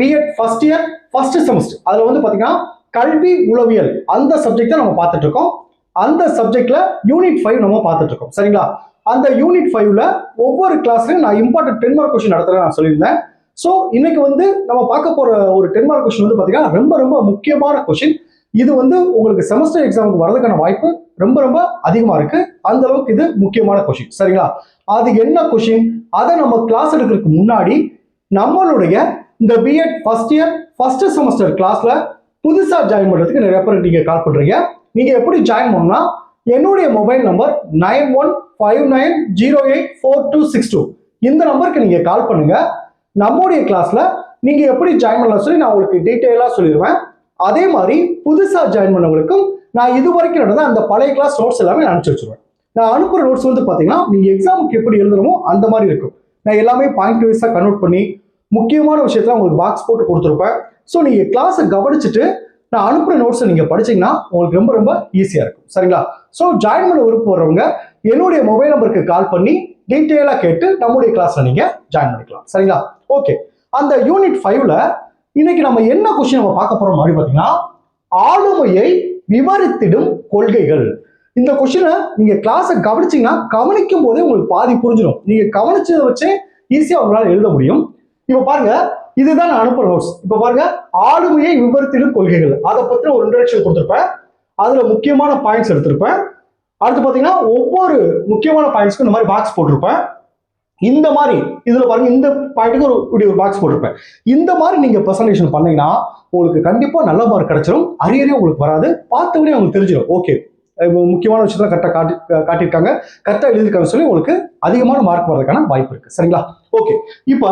BEd first year first semester அதில் வந்து பார்த்தீங்கன்னா கல்வி உளவியல் அந்த சப்ஜெக்ட் தான் நம்ம பார்த்துட்டு இருக்கோம் அந்த சப்ஜெக்ட்ல யூனிட் ஃபைவ் நம்ம பார்த்துட்டு இருக்கோம் சரிங்களா? அந்த யூனிட் ஃபைவ்ல ஒவ்வொரு கிளாஸ்லையும் நான் இம்பார்ட்டன்ட் டென் மார்க் கொஸ்டின் நடத்துறேன் நான் சொல்லியிருந்தேன். ஸோ இன்னைக்கு வந்து நம்ம பார்க்க போற ஒரு டென் மார்க் கொஸ்டின் வந்து பார்த்தீங்கன்னா ரொம்ப ரொம்ப முக்கியமான கொஸ்டின் இது வந்து உங்களுக்கு செமஸ்டர் எக்ஸாமுக்கு வரதுக்கான வாய்ப்பு ரொம்ப ரொம்ப அதிகமா இருக்கு. அந்த அளவுக்கு இது முக்கியமான கொஸ்டின் சரிங்களா? அது என்ன கொஸ்டின் அதை நம்ம கிளாஸ் எடுக்கிறதுக்கு முன்னாடி நம்மளுடைய இந்த BEd first year first semester கிளாஸ்ல புதுசாக ஜாயின் பண்ணுறதுக்கு நிறைய பேர் நீங்கள் கால் பண்ணுறீங்க நீங்கள் எப்படி ஜாயின் பண்ணணும்னா என்னுடைய mobile number nine one five nine zero eight four two six two இந்த நம்பருக்கு நீங்கள் கால் பண்ணுங்க. நம்முடைய கிளாஸ்ல நீங்கள் எப்படி ஜாயின் பண்ணலாம் சொல்லி நான் உங்களுக்கு டீட்டெயிலாக சொல்லிடுவேன். அதே மாதிரி புதுசாக ஜாயின் பண்ணவங்களுக்கும் நான் இது வரைக்கும் நடந்த அந்த பழைய கிளாஸ் நோட்ஸ் எல்லாமே நான் அனுப்பிச்சு வச்சுருவேன். நான் அனுப்புகிற நோட்ஸ் வந்து பார்த்தீங்கன்னா நீங்கள் எக்ஸாமுக்கு எப்படி எழுதணுமோ அந்த மாதிரி இருக்கும். நான் எல்லாமே பாயிண்ட் வைஸாக கன்வெர்ட் பண்ணி முக்கியமான விஷயத்தில் உங்களுக்கு பாக்ஸ் போட்டு கொடுத்துருப்பேன். ஸோ நீங்கள் கிளாஸை கவனிச்சுட்டு நான் அனுப்புகிற நோட்ஸை நீங்கள் படிச்சீங்கன்னா உங்களுக்கு ரொம்ப ரொம்ப ஈஸியாக இருக்கும். சரிங்களா? ஸோ ஜாயின் பண்ண விருப்பம் வர்றவங்க என்னுடைய மொபைல் நம்பருக்கு கால் பண்ணி டீட்டெயிலாக கேட்டு நம்முடைய கிளாஸில் நீங்கள் ஜாயின் பண்ணிக்கலாம். சரிங்களா? ஓகே அந்த யூனிட் ஃபைவ்ல இன்னைக்கு நம்ம என்ன கொஸ்டின் நம்ம பார்க்க போகிறோம் அப்படின்னு பார்த்தீங்கன்னா ஆளுமையை விவரித்திடும் கொள்கைகள். இந்த கொஸ்டினை நீங்கள் கிளாஸை கவனிச்சிங்கன்னா கவனிக்கும் போதே உங்களுக்கு பாதி புரிஞ்சிடும் நீங்கள் கவனிச்சதை வச்சே ஈஸியாக உங்களால் எழுத முடியும். இப்போ பாருங்க இதுதான் நான் அனுப்புற நோட்ஸ் இப்போ பாருங்க ஆளுமையை விபரத்திலும் கொள்கைகள். அதை பற்றி ஒரு இன்ட்ரடக்ஷன் கொடுத்துருப்பேன். அதுல முக்கியமான பாயிண்ட்ஸ் எடுத்திருப்பேன். அடுத்து பார்த்தீங்கன்னா ஒவ்வொரு முக்கியமான பாயிண்ட்ஸ்க்கும் இந்த மாதிரி பாக்ஸ் போட்டிருப்பேன். இந்த மாதிரி இதுல பாருங்க இந்த பாயிண்ட்டுக்கு ஒரு இப்படி ஒரு பாக்ஸ் போட்டிருப்பேன். இந்த மாதிரி நீங்க ப்ரெசன்டேஷன் பண்ணீங்கன்னா உங்களுக்கு கண்டிப்பா நல்ல மார்க் கிடைச்சிடும் அரியரே உங்களுக்கு வராது. பார்த்தவொடனே உங்களுக்கு தெரிஞ்சிடும் ஓகே முக்கியமான விஷயத்துல கரெக்டாக காட்டி காட்டியிருக்காங்க. கரெக்டாக எழுதியிருக்காங்க சொல்லி உங்களுக்கு அதிகமான மார்க் வர்றதுக்கான வாய்ப்பு இருக்கு. சரிங்களா? ஓகே இப்போ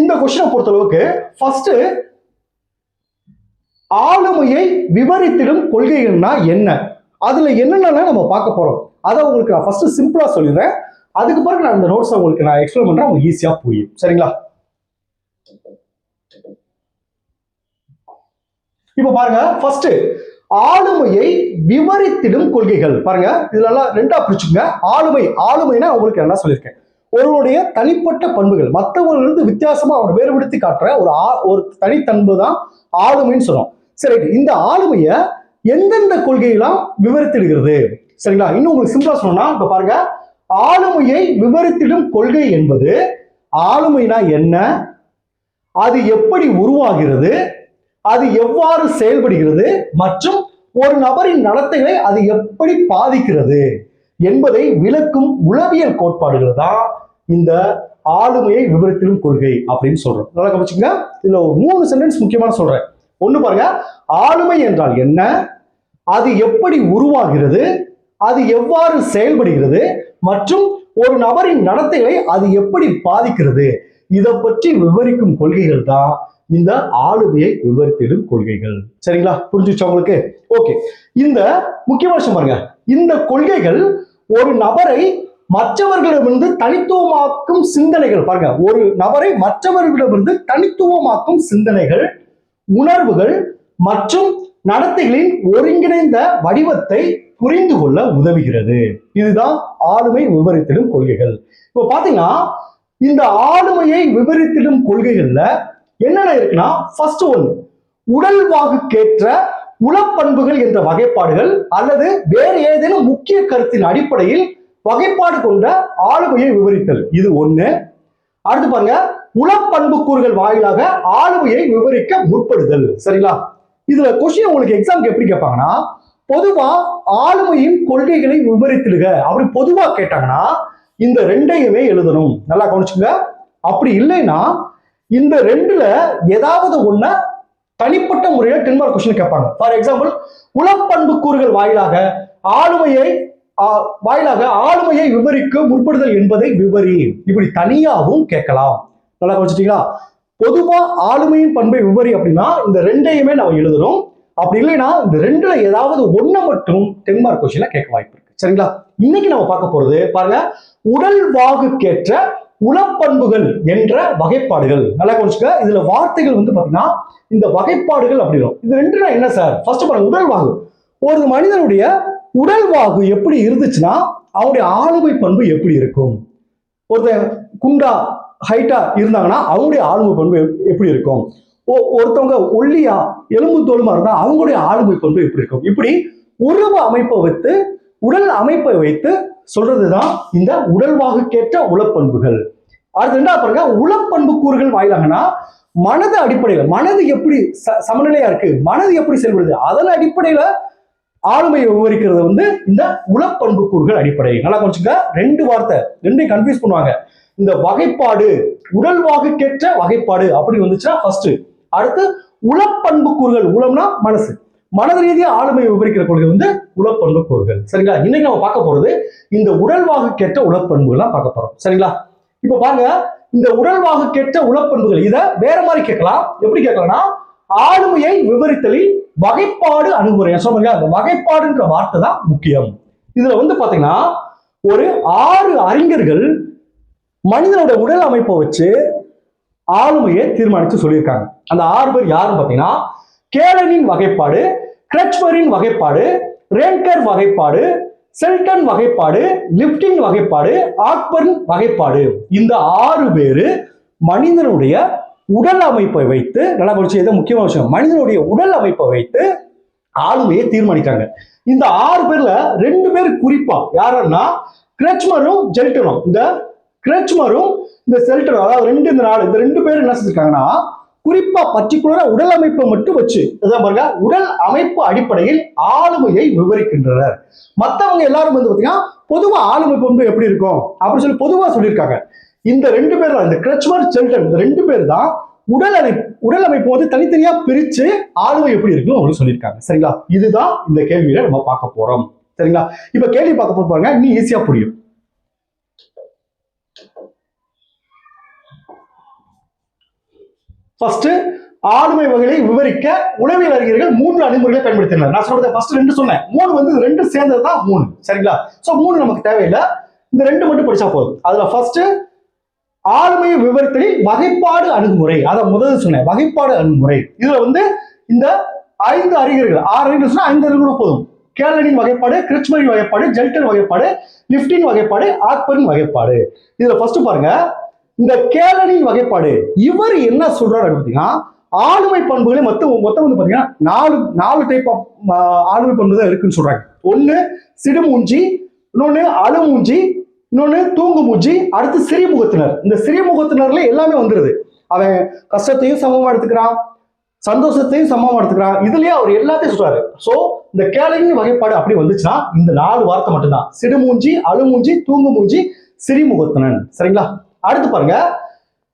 இந்த கொஸ்டினை பொறுத்தளவுக்கு ஃபர்ஸ்ட் ஆளுமையை விவரித்திடும் கொள்கைகள்னா என்ன? அதுல என்னென்ன நம்ம பார்க்க போறோம்? அதை உங்களுக்கு நான் ஃபர்ஸ்ட் சிம்பிளா சொல்லிடுறேன். அதுக்கு பிறகு நான் இந்த நோட்ஸ் உங்களுக்கு நான் எக்ஸ்பிளைன் பண்றேன். உங்களுக்கு ஈஸியா புரியும். சரிங்களா? இப்போ பாருங்க ஃபர்ஸ்ட் ஆளுமையை விவரித்திடும் கொள்கைகள். பாருங்க இதுல ரெண்டா பிரிச்சுங்க ஆளுமை ஆளுமைனா உங்களுக்கு என்ன சொல்லியிருக்கேன்? ஒருவருடைய தனிப்பட்ட பண்புகள். மற்றவர்களிருந்து வித்தியாசமா அவனை வேறுபடுத்தி காட்டுற ஒரு ஆ- ஒரு தனித்தன்பு தான் ஆளுமைன்னு சொல்றோம். சரி இந்த ஆளுமைய எந்தெந்த கொள்கையெல்லாம் விவரித்திடுகிறது? சரிங்களா? இன்னும் உங்களுக்கு சிம்பிளா சொன்னா இப்ப பாருங்க. ஆளுமையை விவரித்திடும் கொள்கை என்பது ஆளுமைனா என்ன? அது எப்படி உருவாகிறது? அது எவ்வாறு செயல்படுகிறது? மற்றும் ஒரு நபரின் நடத்தைகளை அது எப்படி பாதிக்கிறது? என்பதை விளக்கும் உளவியல் கோட்பாடுகள் தான் இந்த ஆளுமையை விவரித்திடும் கொள்கை அப்படின்னு சொல்றோம். நல்லா கவனிச்சுங்க இதுல ஒரு மூணு சென்டென்ஸ் முக்கியமான சொல்றேன். ஒண்ணு பாருங்க. ஆளுமை என்றால் என்ன? அது எப்படி உருவாகிறது? அது எவ்வாறு செயல்படுகிறது? மற்றும் ஒரு நபரின் நடத்தைகளை அது எப்படி பாதிக்கிறது? இதை பற்றி விவரிக்கும் கொள்கைகள் தான் இந்த ஆளுமையை விவரித்திடும் கொள்கைகள். சரிங்களா? புரிஞ்சுச்சா உங்களுக்கு? ஓகே இந்த முக்கியமான பாருங்க. இந்த கொள்கைகள் ஒரு நபரை மற்றவர்களிடமிருந்து தனித்துவமாக்கும் சிந்தனைகள். பாருங்க ஒரு நபரை மற்றவர்களிடமிருந்து தனித்துவமாக்கும் சிந்தனைகள் உணர்வுகள் மற்றும் நடத்தைகளின் ஒருங்கிணைந்த வடிவத்தை புரிந்து கொள்ள உதவுகிறது. இதுதான் ஆளுமை விவரித்திடும் கொள்கைகள். இப்போ பாத்தீங்கன்னா இந்த ஆளுமையை விவரித்திடும் கொள்கைகள்ல என்னென்ன இருக்குன்னா ஃபர்ஸ்ட் ஒன் உடல்வாகுக்கேற்ற உளப்பண்புகள் என்ற வகைப்பாடுகள் அல்லது வேறு ஏதேனும் முக்கிய கருத்தின் அடிப்படையில் வகைப்பாடு கொண்ட ஆளுமையை விவரித்தல். இது ஒண்ணு. அடுத்து பாருங்க உளப்பண்புக்கூறுகள் வாயிலாக ஆளுமையை விவரிக்க முற்படுதல். சரிங்களா? இதுல கொஸ்டின் உங்களுக்கு எக்ஸாம்க்கு எப்படி கேட்பாங்கன்னா பொதுவா ஆளுமையின் கொள்கைகளை விவரித்திடுக அப்படி பொதுவா கேட்டாங்கன்னா இந்த ரெண்டையுமே எழுதணும். நல்லா கவனிச்சுங்க அப்படி இல்லைன்னா இந்த ரெண்டுல ஏதாவது ஒண்ண தனிப்பட்ட முறையில டென் மார்க் கொஸ்டின் கேட்பாங்க. ஃபார் எக்ஸாம்பிள் உளப்பண்புக்கூறுகள் வாயிலாக ஆளுமையை வாயிலாக ஆளுமையை விவரிக்க முற்படுதல் என்பதை விவரி. இப்படி தனியாகவும் கேட்கலாம். நல்லா வச்சுட்டீங்களா பொதுவா ஆளுமையின் பண்பை விவரி அப்படின்னா இந்த ரெண்டையுமே நம்ம எழுதுறோம். அப்படி இல்லைன்னா இந்த ரெண்டுல ஏதாவது ஒண்ணை மட்டும் டென்மார்க் கொஸ்டின்ல கேட்க வாய்ப்பு இருக்கு. சரிங்களா? இன்னைக்கு நம்ம பார்க்க போறது பாருங்க உடல் வாகுக்கேற்ற உளப்பண்புகள் என்ற வகைப்பாடுகள். நல்லா கவனிச்சுக்க இதுல வார்த்தைகள் வந்து பாத்தீங்கன்னா இந்த வகைப்பாடுகள் அப்படிங்கிறோம் இது ரெண்டுனா என்ன சார்? ஃபர்ஸ்ட் பாருங்க உடல் வாகு. ஒரு மனிதனுடைய உடல் வாகு எப்படி இருந்துச்சுன்னா அவருடைய ஆளுமை பண்பு எப்படி இருக்கும்? ஒருத்தன் குண்டா ஹைட்டா இருந்தாங்கன்னா அவங்களுடைய ஆளுமை பண்பு எப்படி இருக்கும்? ஒ- ஒருத்தவங்க ஒல்லியா எலும்பு தோலுமா இருந்தா அவங்களுடைய ஆளுமை பண்பு எப்படி இருக்கும்? இப்படி உருவ அமைப்பை வைத்து உடல் அமைப்பை வைத்து சொல்றதுதான் இந்த உடல்வாகுக்கேற்ற உளப்பண்புகள். அடுத்து என்ன பாருங்க உளப்பண்பு கூறுகள் வாயிலாகனா மனது அடிப்படையில் மனது எப்படி ச- சமநிலையா இருக்கு மனது எப்படி செயல்படுது அதன் அடிப்படையில ஆளுமையை விவரிக்கிறது வந்து இந்த உளப்பண்பு கூறுகள் அடிப்படை நல்லா கொஞ்சம் ரெண்டு வார்த்தை ரெண்டையும் கன்ஃபியூஸ் பண்ணுவாங்க. இந்த வகைப்பாடு உடல்வாகுக்கேற்ற வகைப்பாடு அப்படி வந்துச்சுன்னா ஃபர்ஸ்ட் அடுத்து உளப்பண்புக்கூறுகள் உளம்னா மனசு. மனது ரீதியா ஆளுமையை விவரிக்கிற கொள்கை வந்து உளப்பண்பு கூறுகள் சரிங்களா? இன்னைக்கு நம்ம பார்க்க போறது இந்த உடல்வாகுக்கேற்ற உளப்பண்புகள்லாம் பார்க்க போறோம். சரிங்களா? இப்ப பாருங்க. இந்த உடல்வாகுக்கேற்ற உளப்பண்புகள் இதை வேற மாதிரி கேட்கலாம். எப்படி கேட்கலாம்னா ஆளுமையை விவரித்தலில் வகைப்பாடு அணுகுமுறை. சொல்லுங்க அந்த வகைப்பாடுன்ற வார்த்தை தான் முக்கியம். இதுல வந்து பாத்தீங்கன்னா ஒரு ஆறு அறிஞர்கள் மனிதனோட உடல் அமைப்பை வச்சு ஆளுமையை தீர்மானித்து சொல்லியிருக்காங்க. அந்த ஆறு பேர் யாருன்னு பார்த்தீங்கன்னா கேலனின் வகைப்பாடு கிரச்மரின் வகைப்பாடு ரேன்கர் வகைப்பாடு செல்டன் வகைப்பாடு லிப்டின் வகைப்பாடு ஆக்பரின் வகைப்பாடு. இந்த ஆறு பேரு மனிதனுடைய உடல் அமைப்பை வைத்து நல்லா படிச்சு எதை முக்கியமான விஷயம். மனிதனுடைய உடல் அமைப்பை வைத்து ஆளுமையை தீர்மானிக்காங்க இந்த ஆறு பேர்ல ரெண்டு பேர் குறிப்பா. யாருன்னா கிரச்மரும் ஜெல்டரும் இந்த கிரச்மரும் இந்த செல்டரும் அதாவது ரெண்டு இந்த நாலு இந்த ரெண்டு பேரும் என்ன செஞ்சிருக்காங்கன்னா குறிப்பா பர்டிகுலரா உடல் அமைப்பை மட்டும் வச்சு பாருங்க உடல் அமைப்பு அடிப்படையில் ஆளுமையை விவரிக்கின்றனர். மற்றவங்க எல்லாரும் வந்து பாத்தீங்கன்னா பொதுவா ஆளுமை பண்பு எப்படி இருக்கும்? அப்படின்னு சொல்லி பொதுவா சொல்லியிருக்காங்க. இந்த ரெண்டு பேர் தான் இந்த கிரச்மர் செல்டன் இந்த ரெண்டு பேர் தான் உடல் அமை உடல் அமைப்பு வந்து தனித்தனியா பிரிச்சு ஆளுமை எப்படி இருக்குன்னு உங்களுக்கு சொல்லியிருக்காங்க. சரிங்களா? இதுதான் இந்த கேள்வியில நம்ம பார்க்க போறோம். சரிங்களா? இப்ப கேள்வி பார்க்க போது பாருங்க இன்னும் ஈஸியா புரியும். ஃபர்ஸ்ட் ஆளுமை வகைகளை விவரிக்க உளவியல் அறிஞர்கள் மூன்று அணுகுமுறைகளை பயன்படுத்தினர். நான் சொல்றது ஃபர்ஸ்ட் ரெண்டு சொன்னேன். மூணு வந்து ரெண்டு சேர்ந்தது தான் மூணு. சரிங்களா? சோ மூணு நமக்கு தேவையில்லை. இந்த ரெண்டு மட்டும் படிச்சா போதும். அதுல ஃபர்ஸ்ட் ஆளுமையை விவரித்தலில் வகைப்பாடு அணுகுமுறை. அதை முதல்ல சொன்னேன். வகைப்பாடு அணுகுமுறை. இதுல வந்து இந்த ஐந்து அறிஞர்கள் ஆறு அறிஞர்கள் சொன்னா ஐந்து அறிஞர்கள் போதும். கேலனின் வகைப்பாடு கிரிச்மரின் வகைப்பாடு ஜெல்டன் வகைப்பாடு லிப்டின் வகைப்பாடு ஆக்பரின் வகைப்பாடு. இதுல ஃபர்ஸ்ட் பாருங்க. இந்த கேலனின் வகைப்பாடு இவர் என்ன சொல்றாரு பார்த்தீங்கன்னா ஆளுமை பண்புகளை மொத்தம் மொத்தம் வந்து பாத்தீங்கன்னா நாலு நாலு டைப் ஆஃப் ஆளுமை பண்பு தான் இருக்குன்னு சொல்றாங்க. ஒன்னு சிடுமூஞ்சி இன்னொன்னு அழுமூஞ்சி இன்னொன்னு தூங்கு மூஞ்சி அடுத்து சிறிமுகத்தினர் இந்த சிறிமுகத்தினர்ல எல்லாமே வந்துருது. அவன் கஷ்டத்தையும் சமமாக எடுத்துக்கிறான் சந்தோஷத்தையும் சமமாக எடுத்துக்கிறான். இதுலயே அவர் எல்லாத்தையும் சொல்றாரு. ஸோ இந்த கேலரின் வகைப்பாடு அப்படி வந்துச்சுன்னா இந்த நாலு வார்த்தை மட்டும்தான். சிடுமூஞ்சி அழுமூஞ்சி தூங்கு மூஞ்சி சிறிமுகத்தினன் சரிங்களா? அடுத்து பாருங்க.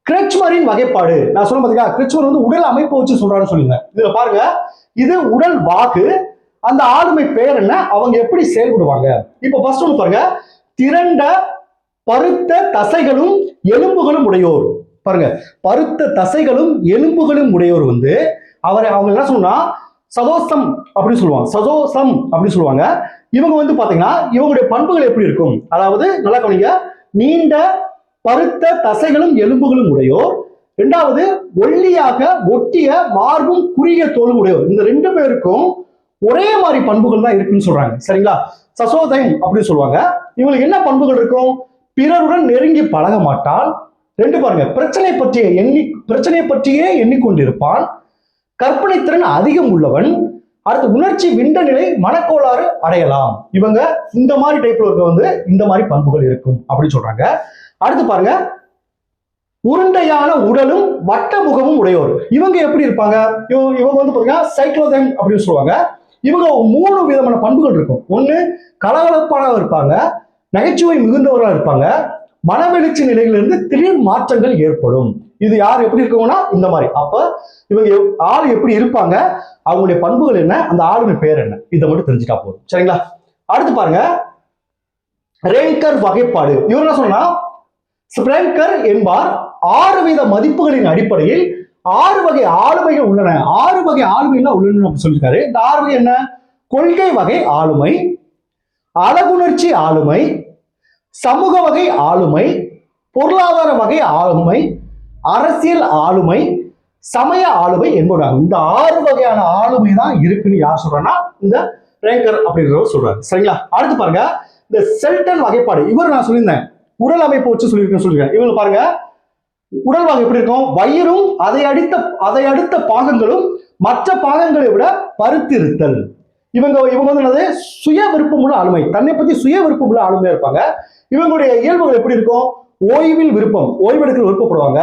கிரச்மரின் வகைப்பாடு. நான் சொல்ல பாத்தீங்களா? கிரச்மர் வந்து உடல் அமைப்பு வச்சு சொல்றாருன்னு சொல்லியிருந்தேன். இதுல பாருங்க. இது உடல் வாக்கு அந்த ஆளுமை பெயர் என்ன? அவங்க எப்படி செயல்படுவாங்க? இப்போ ஃபர்ஸ்ட் ஒன்று பாருங்க. திரண்ட பருத்த தசைகளும் எலும்புகளும் உடையோர். பாருங்க பருத்த தசைகளும் எலும்புகளும் உடையோர் வந்து அவரை அவங்க என்ன சொன்னா சதோசம் அப்படின்னு சொல்லுவாங்க. சதோசம் அப்படின்னு சொல்லுவாங்க. இவங்க வந்து பாத்தீங்கன்னா இவங்களுடைய பண்புகள் எப்படி இருக்கும்? அதாவது நல்லா கவனிங்க. நீண்ட பருத்த தசைகளும் எலும்புகளும் உடையோர். ரெண்டாவது ஒல்லியாக ஒட்டிய மார்பும் குறுகிய தோலும் உடையோர். இந்த ரெண்டு பேருக்கும் ஒரே மாதிரி பண்புகள் தான் இருக்குன்னு சொல்றாங்க. சரிங்களா? சசோதயம் அப்படின்னு சொல்லுவாங்க. இவங்களுக்கு என்ன பண்புகள் இருக்கும்? பிறருடன் நெருங்கி பழக மாட்டால் ரெண்டு பாருங்க பிரச்சனை பற்றிய எண்ணி பிரச்சனை பற்றியே எண்ணிக்கொண்டிருப்பான். கற்பனை திறன் அதிகம் உள்ளவன். அடுத்து உணர்ச்சி விண்ட நிலை மனக்கோளாறு அடையலாம். இவங்க இந்த மாதிரி டைப்ல இருக்க வந்து இந்த மாதிரி பண்புகள் இருக்கும் அப்படின்னு சொல்றாங்க. அடுத்து பாருங்க உருண்டையான உடலும் வட்ட முகமும் உடையோர். இவங்க எப்படி இருப்பாங்க? இவங்க இவங்க வந்து பாத்தீங்கன்னா சைக்ளோதைம் அப்படின்னு சொல்லுவாங்க. இவங்க மூணு விதமான பண்புகள் இருக்கும். ஒன்று கலகலப்பானவங்க இருப்பாங்க. நகைச்சுவை மிகுந்தவர்களாக இருப்பாங்க. மனவெளிச்சி நிலையிலிருந்து திடீர் மாற்றங்கள் ஏற்படும். இது யார் எப்படி இருக்கவங்கன்னா இந்த மாதிரி. அப்ப இவங்க ஆள் எப்படி இருப்பாங்க அவங்களுடைய பண்புகள் என்ன அந்த ஆளுமை பேர் என்ன இதை மட்டும் தெரிஞ்சுட்டா போதும். சரிங்களா? அடுத்து பாருங்க. ரேங்கர் வகைப்பாடு. இவர் என்ன சொன்னா ஸ்பிரங்கர் என்பார் ஆறு வித மதிப்புகளின் அடிப்படையில் ஆறு வகை ஆளுமைகள் உள்ளன. ஆறு வகை ஆளுமைகள்லாம் உள்ளன அப்படின்னு சொல்லியிருக்காரு. இந்த ஆறு வகை என்ன? கொள்கை வகை ஆளுமை அழகுணர்ச்சி ஆளுமை சமூக வகை ஆளுமை பொருளாதார வகை ஆளுமை அரசியல் ஆளுமை சமய ஆளுமை என்பதாகும் இந்த ஆறு வகையான ஆளுமை தான் இருக்குன்னு யார் சொல்றாங்கன்னா இந்த ரேங்கர் அப்படின்றவர் சொல்றாரு. சரிங்களா? அடுத்து பாருங்க. இந்த செல்டன் வகைப்பாடு. இவர் நான் சொல்லியிருந்தேன். உடல் அமைப்பு வச்சு சொல்லியிருக்கேன் சொல்லியிருக்கேன் இவங்க பாருங்க. உடல் பாகம் எப்படி இருக்கும்? வயிறும் அதை அடித்த அதை அடுத்த பாகங்களும் மற்ற பாகங்களை விட பருத்திருத்தல் இவங்க இவங்க வந்து என்னது? சுய விருப்பமுள்ள ஆளுமை. தன்னை பத்தி சுய விருப்பமுள்ள ஆளுமையா இருப்பாங்க. இவங்களுடைய இயல்புகள் எப்படி இருக்கும்? ஓய்வில் விருப்பம் ஓய்வெடுக்க விருப்பப்படுவாங்க.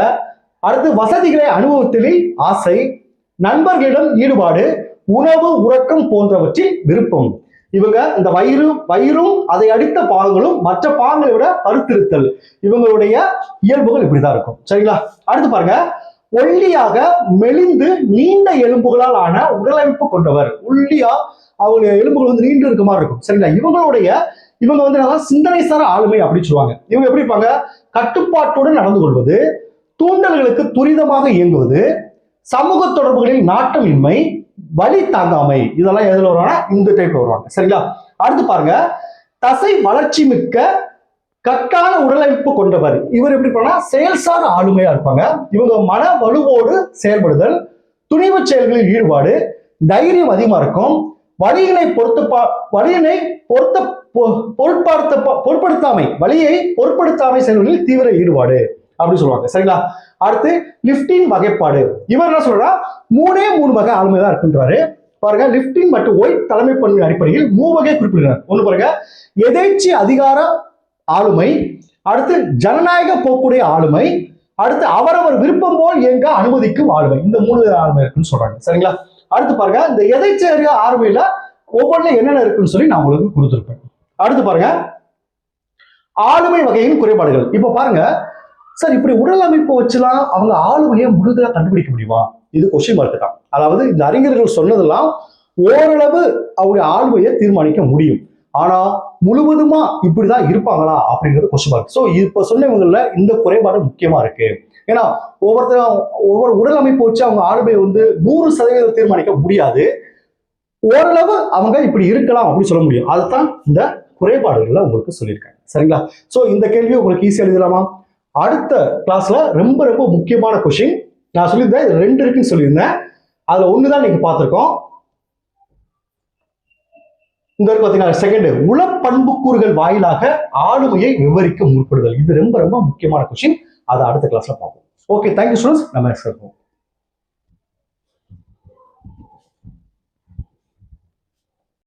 அடுத்து வசதிகளை அனுபவத்தில் ஆசை நண்பர்களிடம் ஈடுபாடு உணவு உறக்கம் போன்றவற்றில் விருப்பம். இவங்க இந்த வயிறு வயிறும் அதை அடித்த பாகங்களும் மற்ற பாகங்களை விட பருத்திருத்தல் இவங்களுடைய இயல்புகள் இப்படிதான் இருக்கும். சரிங்களா? அடுத்து பாருங்க. ஒல்லியாக மெலிந்து நீண்ட எலும்புகளால் ஆன உடலமைப்பு கொண்டவர். ஒல்லியா அவங்களுடைய எலும்புகள் வந்து நீண்டு இருக்க மாதிரி இருக்கும். சரிங்களா? இவங்களுடைய இவங்க வந்து என்னன்னா சிந்தனை சார ஆளுமை அப்படின்னு சொல்லுவாங்க. இவங்க எப்படி இருப்பாங்க? கட்டுப்பாட்டுடன் நடந்து கொள்வது தூண்டல்களுக்கு துரிதமாக இயங்குவது சமூக தொடர்புகளில் நாட்டமின்மை வலி தாங்காமை. இதெல்லாம் எதுல வருவாங்கன்னா இந்த டைப்ல வருவாங்க. சரிங்களா? அடுத்து பாருங்க. தசை வளர்ச்சி மிக்க கட்டான உடலமைப்பு கொண்டவர். இவர் எப்படி பண்ணா செயல்சார் ஆளுமையா இருப்பாங்க. இவங்க மன வலுவோடு செயல்படுதல் துணிவு செயல்களில் ஈடுபாடு தைரியம் அதிகமா இருக்கும். வழியினை பொறுத்து வழியினை பொருத்த பொ- பொருட்படுத்த பொருட்படுத்தாமை வழியை பொருட்படுத்தாமை செயல்களில் தீவிர ஈடுபாடு. அப்படின்னு சொல்லுவாங்க. சரிங்களா? அடுத்து லிப்டின் வகைப்பாடு. இவர் என்ன சொல்றா மூணே மூணு வகை ஆளுமை தான் இருக்குன்றாரு. பாருங்க லிப்டின் மற்றும் ஒயிட் தலைமை பண்பின் அடிப்படையில் மூணு வகை குறிப்பிடுறார் ஒண்ணு பாருங்க எதேச்சி அதிகார ஆளுமை அடுத்து ஜனநாயக போக்குடைய ஆளுமை அடுத்து அவரவர் விருப்பம் போல் இயங்க அனுமதிக்கும் ஆளுமை. இந்த மூணு ஆளுமை இருக்குன்னு சொல்றாங்க. சரிங்களா? அடுத்து பாருங்க இந்த எதைச்சேரிய ஆளுமையில ஒவ்வொன்றும் என்னென்ன இருக்குன்னு சொல்லி நான் உங்களுக்கு கொடுத்துருப்பேன். அடுத்து பாருங்க ஆளுமை வகையின் குறைபாடுகள். இப்போ பாருங்க சார் இப்படி உடல் அமைப்பு வச்சுலாம் அவங்க ஆளுமையை முழுதலாக கண்டுபிடிக்க முடியுமா? இது கொஸ்டின் மார்க் தான். அதாவது இந்த அறிஞர்கள் சொன்னதெல்லாம் ஓரளவு அவருடைய ஆளுமையை தீர்மானிக்க முடியும். ஆனா முழுவதுமா இப்படிதான் இருப்பாங்களா அப்படிங்கிறது கொஸ்டின் மார்க் ஸோ இப்ப சொன்னவங்கள இந்த குறைபாடு முக்கியமா இருக்கு. ஏன்னா ஒவ்வொருத்தரும் ஒவ்வொரு உடல் அமைப்பு வச்சு அவங்க ஆளுமையை வந்து நூறு சதவீதம் தீர்மானிக்க முடியாது. ஓரளவு அவங்க இப்படி இருக்கலாம் அப்படின்னு சொல்ல முடியும். அதுதான் இந்த குறைபாடுகள்ல உங்களுக்கு சொல்லியிருக்காங்க சரிங்களா? ஸோ இந்த கேள்வி உங்களுக்கு ஈஸியாக எழுதலாமா? அடுத்த கிளாஸ்ல ரொம்ப ரொம்ப முக்கியமான கொஷின் நான் சொல்லியிருந்தேன் ரெண்டு இருக்குன்னு சொல்லியிருந்தேன். அதுல ஒன்று தான் நீங்க பார்த்துருக்கோம். இந்த பார்த்தீங்கன்னா செகண்ட் உள பண்புக்கூறுகள் வாயிலாக ஆளுமையை விவரிக்க முற்படுதல். இது ரொம்ப ரொம்ப முக்கியமான கொஷின் அதை அடுத்த கிளாஸ்ல பார்ப்போம். ஓகே தேங்க்யூ ஸ்டூடெண்ட்ஸ் நம்ம next